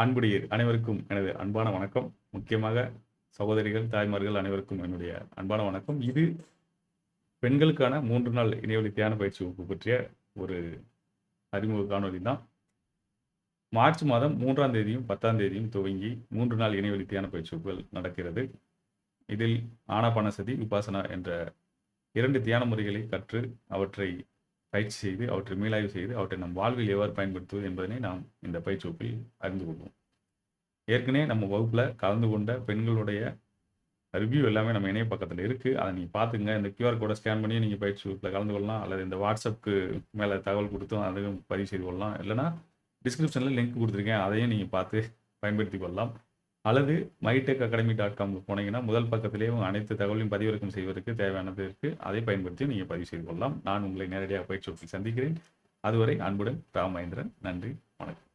அன்புடையீர் அனைவருக்கும் எனது அன்பான வணக்கம். முக்கியமாக சகோதரிகள் தாய்மார்கள் அனைவருக்கும் என்னுடைய அன்பான வணக்கம். இது பெண்களுக்கான மூன்று நாள் இணையவழி தியான பயிற்சி வகுப்பு பற்றிய ஒரு அறிமுக காணொலி தான். மார்ச் மாதம் மூன்றாம் தேதியும் பத்தாம் தேதியும் துவங்கி மூன்று நாள் இணையவழி தியான பயிற்சி வகுப்புகள் நடக்கிறது. இதில் ஆனாபானசதி விபாசனா என்ற இரண்டு தியான முறைகளை கற்று அவற்றை பயிற்சி செய்து அவற்றை மீளாய்வு செய்து அவற்றை நம் வாழ்வில் எவ்வாறு பயன்படுத்துவது என்பதனை நாம் இந்த பயிற்சி வகுப்பில் அறிந்து கொள்வோம். ஏற்கனவே நம்ம வகுப்பில் கலந்து கொண்ட பெண்களுடைய ரிவ்யூ எல்லாமே நம்ம இணைய பக்கத்தில் இருக்குது அதை நீங்கள் பார்த்துங்க இந்த கியூஆர் கோடை ஸ்கேன் பண்ணி நீங்கள் பயிற்சி வகுப்பில் கலந்து கொள்ளலாம். அல்லது இந்த வாட்ஸ்அப்புக்கு மேலே தகவல் கொடுத்தும் அதையும் பதிவு செய்து கொள்ளலாம் இல்லைனா டிஸ்கிரிப்ஷனில் லிங்க் கொடுத்துருக்கேன். அதையும் நீங்கள் பார்த்து பயன்படுத்தி கொள்ளலாம். அல்லது மைடெக் அகாடமி டாட் காம்க்கு போனீங்கன்னா முதல் பக்கத்திலேயே உங்கள் அனைத்து தகவலையும் பதிவிறக்கம் செய்வதற்கு தேவையானது இருக்குது அதை பயன்படுத்தி நீங்கள் பதிவு செய்து கொள்ளலாம். நான் உங்களை நேரடியாக பயிற்சி வகுப்பில் சந்திக்கிறேன். அதுவரை அன்புடன் ராமேந்திரன். நன்றி. வணக்கம்.